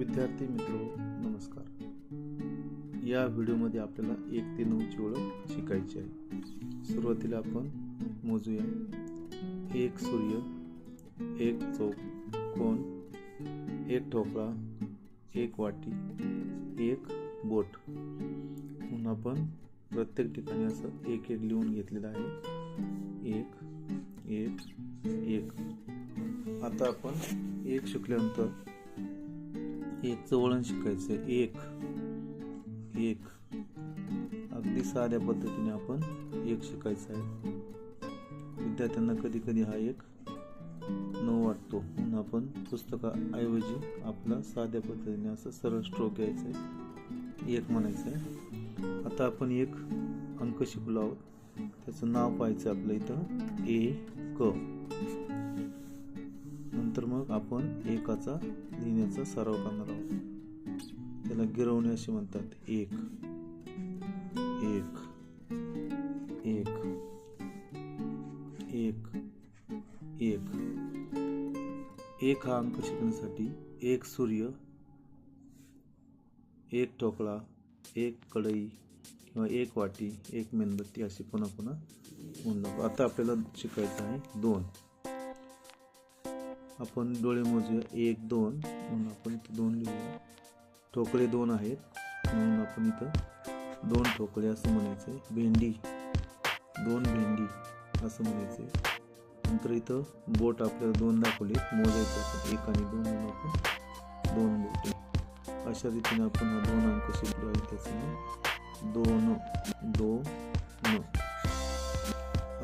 विद्यार्थी मित्र नमस्कार. या व्हिडिओमध्ये आपल्याला एक ते नऊची ओळख शिकायची आहे. सुरुवातीला आपण मोजूया. एक सूर्य एक चौक कोण एक ठोकळा एक वाटी एक बोट. म्हणून आपण प्रत्येक ठिकाणी असं एक एक लिहून घेतलेलं आहे. एक एक एक. आता आपण एक शिकल्यानंतर एकचं वळण शिकायचं. एक. एक. अगदी साध्या पद्धतीने आपण एक शिकायचं आहे. विद्यार्थ्यांना कधी कधी हा एक न वाटतो. म्हणून आपण पुस्तकाऐवजी आपला साध्या पद्धतीने असं सरळ स्ट्रोक घ्यायचं आहे. एक म्हणायचं आहे. आता आपण एक अंक शिकलो आहोत. त्याचं नाव पाहायचं आपलं इथं. ए क. नंतर मग आपण एकाचा लिहिण्याचा सराव करणार आहोत. त्याला गिरवणे असे म्हणतात. एक एक एक एक एक. एक हा अंक शिकण्यासाठी एक सूर्य एक ठोकळा एक कढई किंवा एक वाटी एक मेणबत्ती अशी पुन्हा पुन्हा म्हणून आता आपल्याला शिकायचं आहे दोन. आपण डोळे मोजूया एक दोन. म्हणून आपण इथं दोन लिहूया. ठोकळे दोन आहेत. म्हणून आपण इथं दोन ठोकळे असं म्हणायचं आहे भेंडी. दोन भेंडी असं म्हणायचं आहे नंतर इथं बोट आपल्याला दोन दाखवले. मोजायचे आपण एक आणि दोन म्हणून आपण दोन बोट अशा रीतीने आपण हा दोन अंक शिकलो आहे. त्याचं दोन दोन.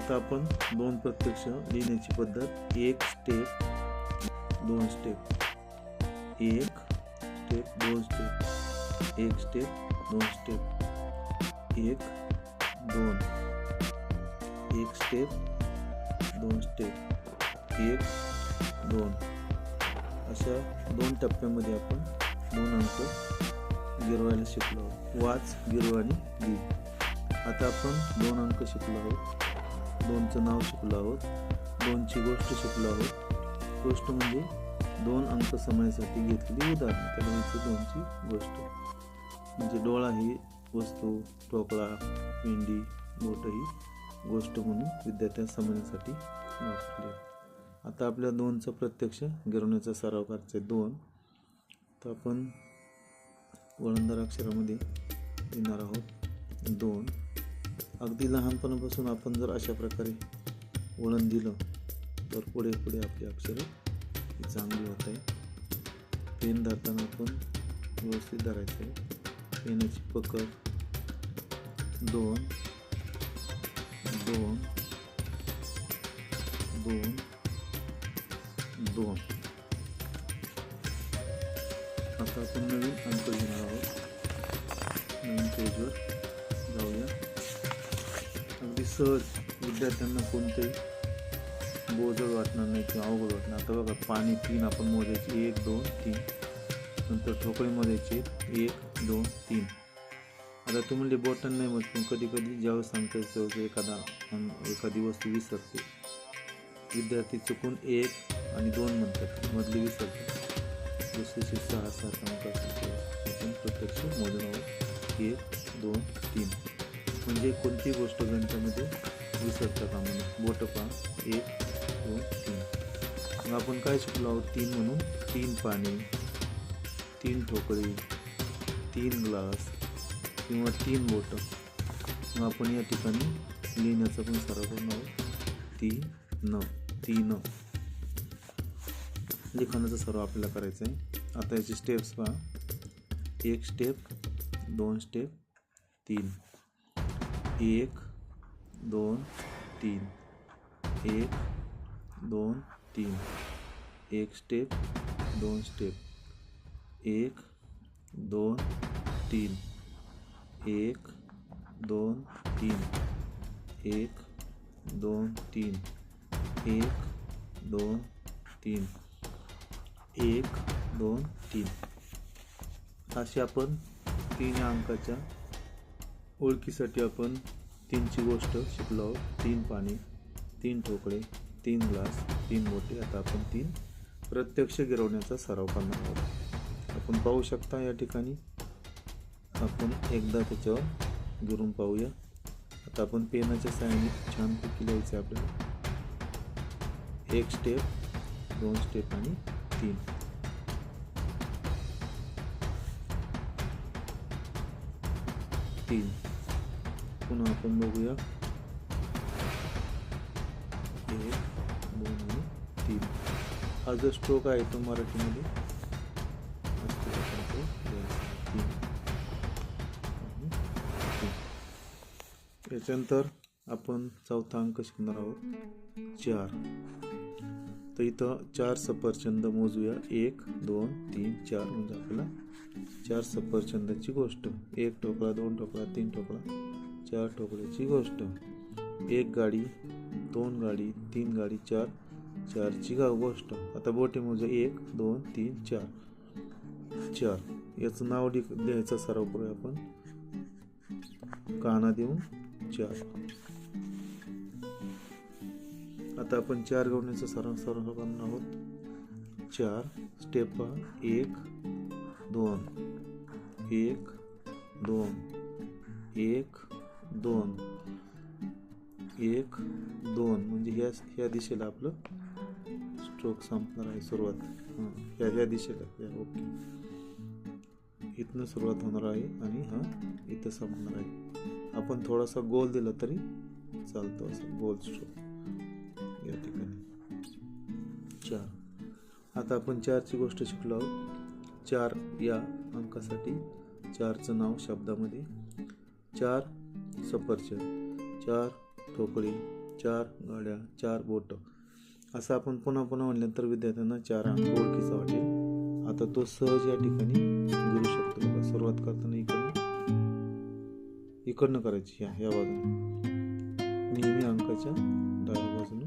आता आपण दोन प्रत्यक्ष लिहिण्याची पद्धत. एक स्टेप दोन स्टेप एक स्टेप दोन स्टेप एक स्टेप दोन स्टेप एक दोन. एक स्टेप दोन स्टेप एक दोन. अशा दोन टप्प्यामध्ये आपण दोन अंक गिरवायला शिकलो आहोत. वाच गिरव आणि ली आता आपण दोन अंक शिकलो आहोत. दोनचं नाव शिकलो आहोत. दोनची गोष्ट शिकलो आहोत. गोष्ट म्हणजे दोन अंक समयासाठी घेतलेली उदाहरण त्याला म्हणजे दोनची गोष्ट. म्हणजे डोळा ही वस्तू टोकळा पिंडी बोट ही गोष्ट म्हणून विद्यार्थ्या समजण्यासाठी वापरली. आता आपल्या दोनचं प्रत्यक्ष गिरवण्याचा सराव करायचा आहे दोन. तर आपण वळणदार अक्षरामध्ये येणार आहोत दोन. अगदी लहानपणापासून आपण जर अशा प्रकारे वळण दिलं तर पुढे पुढे आपली अक्षरं चांगली होत आहे पेन धरताना आपण व्यवस्थित धरायचं आहे. पेनाची पकड दोन दोन दोन दोन. आता आपण नवीन अंक घेणार आहोत. नवीन पेजवर जाऊया. अगदी सहज विद्यार्थ्यांना कोणतेही बोजड वाटणार नाही किंवा अवघड वाटणार. आता बघा पाणी तीन आपण मोजायचे. एक दोन तीन. नंतर ठोकळे मोजायचे. एक दोन तीन. आता तू म्हणजे बोटन नाही मोज पण कधी कधी ज्यावेळेस सांगता येतं एखादा एखादी वस्तू विसरते. विद्यार्थी चुकून एक आणि दोन म्हणतात. मधली विसरते. दुसरीशी सहा सात म्हणतात. आपण प्रत्यक्ष मोजून एक दोन तीन. म्हणजे कोणती गोष्ट गणितामध्ये विसरता कामा नये? बोट एक दोन तीन. मग आपण काय शिकलो आहोत? तीन म्हणून तीन पाणी तीन ठोकळी तीन ग्लास किंवा तीन बोटं. मग आपण या ठिकाणी लिहिण्याचा पण सराव करून आहोत. तीन न तीन. लिखाणाचा सराव आपल्याला करायचा आहे. आता याचे स्टेप्स पहा. एक स्टेप दोन स्टेप तीन. एक दोन तीन. एक दोन तीन. एक स्टेप दोन स्टेप एक दोन तीन. एक दोन तीन. एक दोन तीन. एक दोन तीन. एक दोन तीन. असे आपण तीन या अंकाच्या ओळखीसाठी आपण तीनची गोष्ट शिकलो आहोत. तीन पाणी तीन ठोकळे तीन ग्लास तीन मोठे आता आपण तीन प्रत्यक्ष गिरवण्याचा सराव करणार आहोत. आपण पाहू शकता या ठिकाणी आपण एकदा त्याच्यावर गिरून पाहूया. आता आपण पेनाच्या सहाय्याने छानपैकी लिहायचं आपल्याला. एक स्टेप दोन स्टेप आणि तीन. तीन. पुन्हा आपण बघूया. एक तीन हा जो स्ट्रोक आहे तो मराठीमध्ये. आपण याच्यानंतर आपण चौथा अंक शिकणार आहोत. चार. तर इथं चार सफरचंद मोजूया. एक दोन तीन चार म्हणजे आपल्याला चार सफरचंदाची गोष्ट. एक ठोकळा दोन ठोकळा तीन ठोकळा चार ठोकळ्याची गोष्ट. एक गाडी दोन गाडी तीन गाडी चार चारची गाव गोष्ट? आता बोटे मोजा. एक दोन तीन चार. चार. याचं नाव लिख लिहायचा सराव करूया आपण. काना देऊन चार. आता आपण चार गवण्याचा सराव सराव करणार आहोत. चार स्टेप. एक दोन. एक दोन. एक दोन. एक दोन. म्हणजे ह्या ह्या दिशेला आपलं श्लोक संपणार आहे सुरुवात. हां ह्या ह्या दिशेला या ओके. इथनं सुरुवात होणार आहे आणि हा इथं संपणार आहे. आपण थोडासा गोल दिला तरी चालतो असं गोल स्ट्रोक या ठिकाणी. चार. आता आपण चारची गोष्ट शिकलो आहोत. चार या अंकासाठी चारचं नाव शब्दामध्ये. चार सफरचंद चार ठोकळी चार गाड्या चार बोटं. असं आपण पुन्हा पुन्हा म्हणल्यानंतर विद्यार्थ्यांना चार अंक ओळखीचा वाटेल. आता तो सहज या ठिकाणी घेऊ शकतो. बघा सुरुवात करताना इकडनं इकडनं करायची या या बाजूने. नेहमी अंकाच्या डाव्या बाजूनं.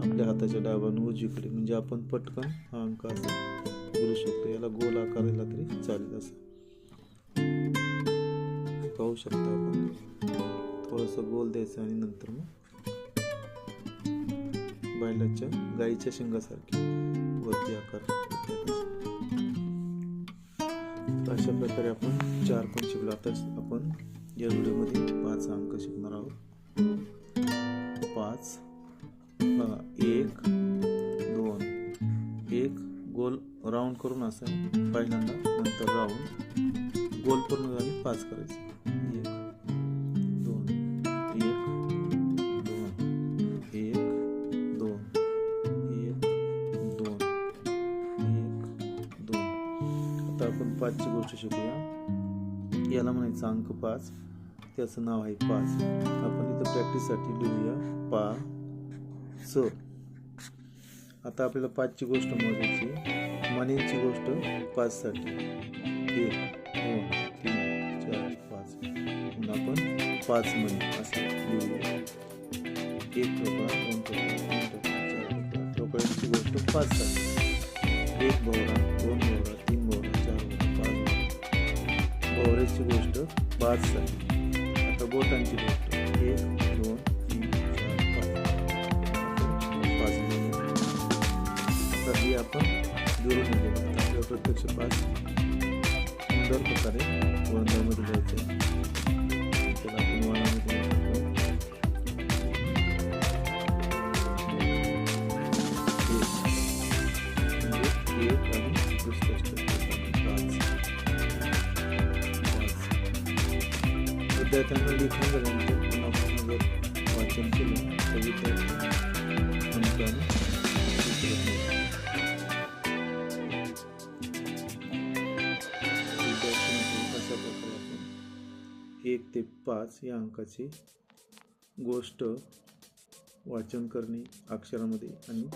आपल्या हाताच्या डाव्या बाजूने उजवीकडे. म्हणजे आपण पटकन हा अंक असा गिरू शकतो. याला गोल आकार दिला तरी चालेल असं. पाहू शकता आपण. थोडंसं गोल द्यायचं आणि नंतर मग बैलाच्या गाईच्या शिंगासारखी वरती आकार अशा प्रकारे आपण चार पण शिकलो. आता आपण या व्हिडिओमध्ये पाच अंक शिकणार आहोत. पाच बघा एक दोन. एक गोल राऊंड करून असं पहिल्यांदा नंतर राऊंड. गोल पूर्ण झाली पाच करायचे. एक. पाचची गोष्ट शिकूया. याला म्हणायचं अंक पाच. त्याचं नाव आहे पाच. आपण इथं प्रॅक्टिससाठी लिहूया पा स. आता आपल्याला पाचची गोष्ट मोजायची मनीची गोष्ट पाचसाठी. एक दोन तीन चार पाच. पुन्हा आपण पाच मनी असं लिहूया. एक ठोकळा दोन ठोकळा तीन ठोकळा चार ठोकळा ठोकळ्यांची गोष्ट पाचसाठी. एक भोवरा भोवरा पाच गोष्ट भोवऱ्याची झाली. आता बोटांची गोष्ट एक दोन तीन चार पाच. आपण पाच तर ही आपण जोडून घेऊ. आपल्या प्रत्यक्ष पाच सुंदर प्रकारे वळंदामध्ये जायचं आहे. त्याला आपण वळणामध्ये विद्यार्थ्यांना लिखाण झाल्यानंतर पुन्हा पुन्हा जर वाचन केलं तर विद्यार्थी अंकाने एक ते पाच या अंकाची गोष्ट वाचन करणे अक्षरामध्ये आणि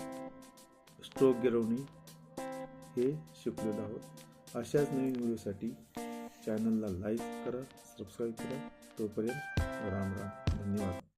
स्ट्रोक गिरवणे हे शिकलेलो आहोत अशाच नवीन व्हिडिओसाठी चॅनलला लाईक करा सबस्क्राईब करा штопоре рамра. Неважно.